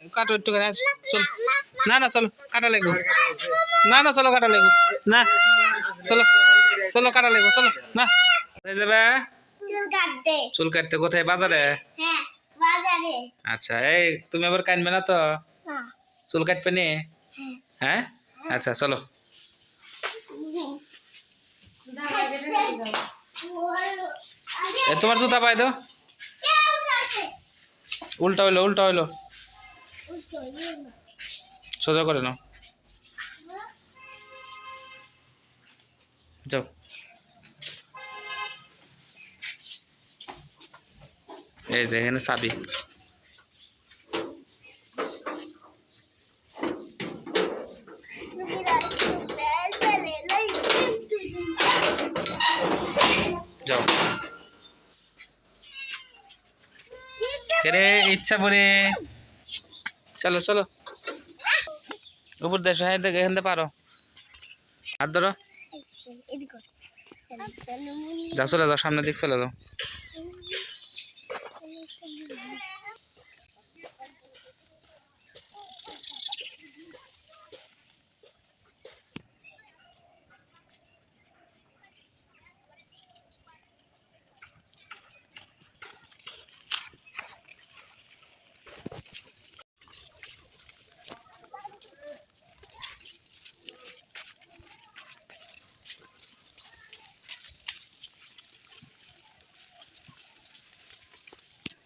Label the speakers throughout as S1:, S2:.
S1: কাটো একটু করে চল। না না চলো কাটা লাগবো। না না চলো কাটা লাগবো। না চলো চলো কাটা লাগবো চলো না। যাবে?
S2: চুল কাটতে।
S1: কোথায়? বাজারে?
S2: হ্যাঁ
S1: আচ্ছা এই তুমি আবার কাটবে না তো? চুল কাটবে নি? হ্যাঁ। আচ্ছা চলো। তোমার জুতা পাই দাও। উল্টা হইল উল্টা হইল। সোজা করে নাও। যাও। এই যে এখানে চাবি। কেরে ইচ্ছা পরে চলো চলো। উপর দেশ হ্যাঁ দেখ এখান থেকে পারো। হাত ধরো। যা, চলে যাও, সামনের দিক চলে যাও।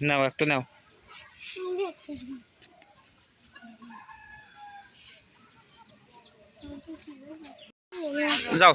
S1: নাও একটু নাও যাও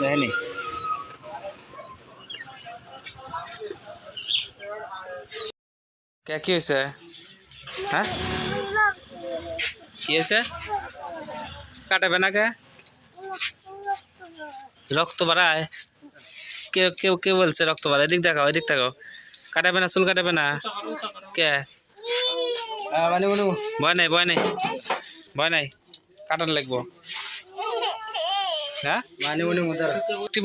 S1: যায়নি কে কি হয়েছে হ্যাঁ কি হয়েছে কাটাবে না কে রক্ত বাড়ায় কেউ কেউ কে বলছে রক্ত বাড়ায় এদিক দেখাও এদিক দেখাও। কাটাবে না চুল কাটাবে না? কে? ভয় নাই ভয় নাই। ভয় নাই। কাটান লাগবো। হ্যাঁ?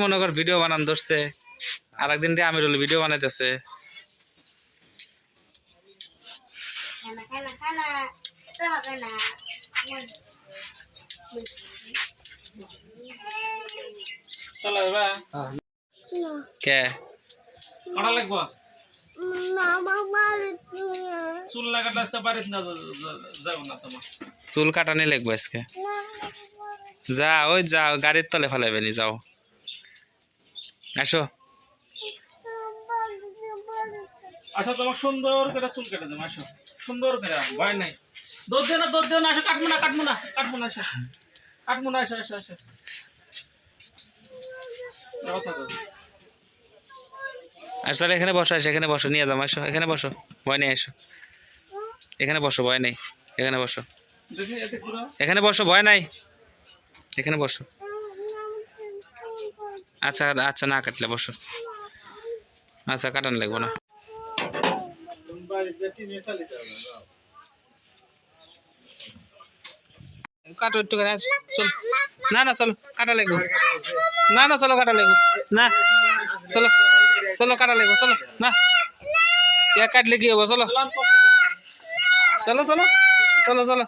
S1: মনে কর ভিডিও বানান ধরছে। আর একদিন দিয়ে আমিরুল ভিডিও বানাইতেছে।
S3: চলো
S1: কে?
S3: কাটা লাগবো?
S2: না
S3: চুল লাগাতে আসতে পারিস না যাব না তোমার।
S1: চুল কাটানি লাগবো আজকে। যা ওই যা গাড়ির তলে ফেলাবে নি যাও আসো
S3: আচ্ছা তোমার সুন্দর করে চুল কেটে দেবো আসো। সুন্দর করে ভয় নাই। দৌড় দিও না দৌড় দিও না আসো কাটবো না কাটবো না কাটবো না আসো। কাটবো না আসো আসো আসো। যাও থাকো
S1: আর স্যার, এখানে বসো আসো এখানে বসো, নিয়ে যাও আসো এখানে বসো, ভয় নেই আসো এখানে বসো, ভয় নেই, এখানে বসো। এখানে বসো, ভয় নাই। এখানে বসো। আচ্ছা আচ্ছা না কাটলে বসো। আচ্ছা কাটান লাগবো না। কাটো একটু চল। না না, চলো, কাটা লাগবো। না না, চলো, কাটা লাগবো। না, চলো। চলো কাটা লাগবো চলো। না। কাটলে কি হব চলো। চলো চলো। চলো চলো।